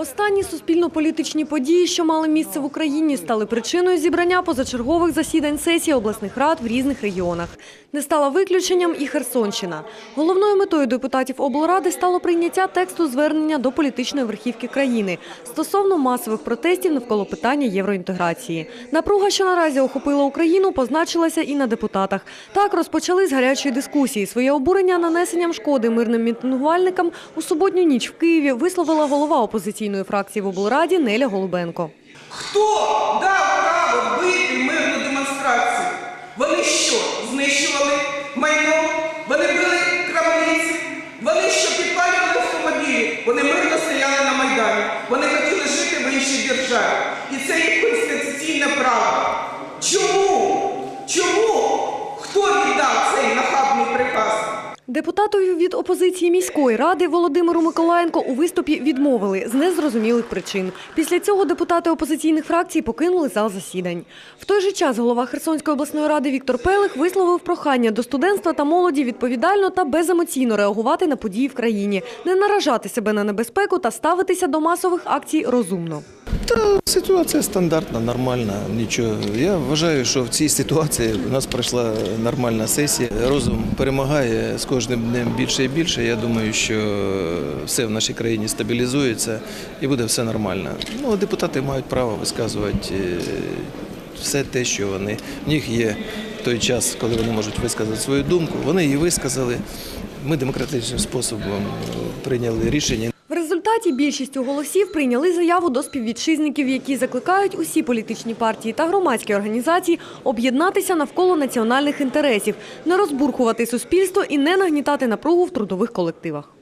Останні суспільно-політичні події, що мали місце в Україні, стали причиною зібрання позачергових засідань сесії обласних рад в різних регіонах. Не стала виключенням і Херсонщина. Головною метою депутатів облради стало прийняття тексту звернення до політичної верхівки країни стосовно масових протестів навколо питання євроінтеграції. Напруга, що наразі охопила Україну, позначилася і на депутатах. Так розпочали з гарячої дискусії. Своє обурення нанесенням шкоди мирним мітингувальникам у суботню ніч в Києві висловила голова опозиційної фракції в облраді Неля Голубенко. Хто дав право бити мирну демонстрацію? Вони що, знищували майно? Вони били крамниці? Вони що підпалювали автомобілі? Вони мирно стояли на Майдані. Вони хотіли жити в іншій державі. Депутатові від опозиції міської ради Володимиру Миколаєнко у виступі відмовили з незрозумілих причин. Після цього депутати опозиційних фракцій покинули зал засідань. В той же час голова Херсонської обласної ради Віктор Пелих висловив прохання до студентства та молоді відповідально та беземоційно реагувати на події в країні, не наражати себе на небезпеку та ставитися до масових акцій розумно. Та ситуація стандартна, нормальна. Нічого. Я вважаю, що в цій ситуації у нас пройшла нормальна сесія. Розум перемагає з кожним днем більше і більше. Я думаю, що все в нашій країні стабілізується і буде все нормально. Ну, депутати мають право висказувати е, все те, що вони в них є той час, коли вони можуть висказати свою думку. Вони її висказали. Ми демократичним способом е, прийняли рішення. В результаті більшістю голосів прийняли заяву до співвітчизників, які закликають усі політичні партії та громадські організації об'єднатися навколо національних інтересів, не розбурхувати суспільство і не нагнітати напругу в трудових колективах.